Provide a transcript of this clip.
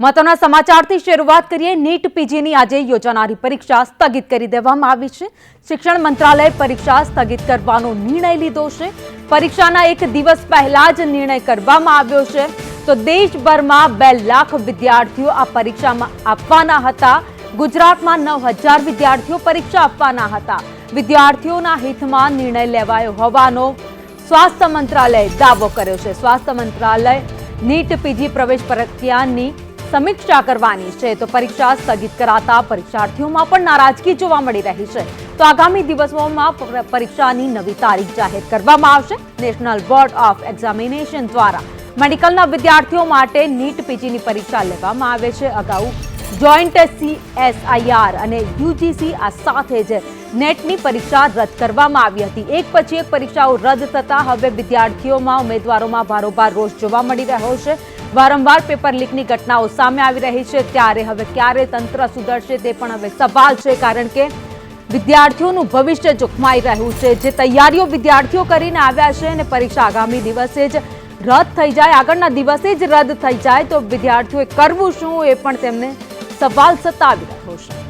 મહત્વના સમાચારથી શરૂઆત કરીએ. નીટ પીજીની આજે યોજાનારી પરીક્ષા સ્થગિત કરી દેવામાં આવી છે. શિક્ષણ મંત્રાલયે પરીક્ષા સ્થગિત કરવાનો નિર્ણય લીધો છે. પરીક્ષાના એક દિવસ પહેલા જ નિર્ણય કરવામાં આવ્યો છે. તો દેશભરમાં બે લાખ વિદ્યાર્થીઓ આ પરીક્ષામાં આપવાના હતા. ગુજરાતમાં નવ હજાર વિદ્યાર્થીઓ પરીક્ષા આપવાના હતા. વિદ્યાર્થીઓના હિતમાં નિર્ણય લેવાયો હોવાનો સ્વાસ્થ્ય મંત્રાલયે દાવો કર્યો છે. સ્વાસ્થ્ય મંત્રાલય નીટ પીજી પ્રવેશ પ્રક્રિયાની સમીક્ષા કરવાની છે. તો પરીક્ષા સ્થગિત કરાતા પરીક્ષાર્થીઓમાં પણ નારાજગી જોવા મળી રહી છે. તો આગામી દિવસોમાં પરીક્ષાની નવી તારીખ જાહેર કરવામાં આવશે. નેશનલ બોર્ડ ઓફ એક્ઝામિનેશન દ્વારા મેડિકલના વિદ્યાર્થીઓ માટે નીટ પીજીની પરીક્ષા લેવામાં આવે છે. અગાઉ જોઈન્ટ સીએસઆઈઆર અને યુજીસી આ સાથે જ નેટની પરીક્ષા રદ કરવામાં આવી હતી. એક પછી એક પરીક્ષાઓ રદ થતા હવે વિદ્યાર્થીઓમાં ઉમેદવારોમાં ભારોભાર રોષ જોવા મળી રહ્યો છે. વારંવાર પેપર લીકની ઘટનાઓ સામે આવી રહી છે. ત્યારે હવે ક્યારે તંત્ર સુધરશે તે પણ હવે સવાલ છે, કારણ કે વિદ્યાર્થીઓનું ભવિષ્ય જોખમાઈ રહ્યું છે. જે તૈયારીઓ વિદ્યાર્થીઓ કરીને આવ્યા છે અને પરીક્ષા આગામી દિવસે જ રદ થઈ જાય, આગળના દિવસે જ રદ થઈ જાય, તો વિદ્યાર્થીઓએ કરવું શું એ પણ તેમને સવાલ સતાવી રહ્યો છે.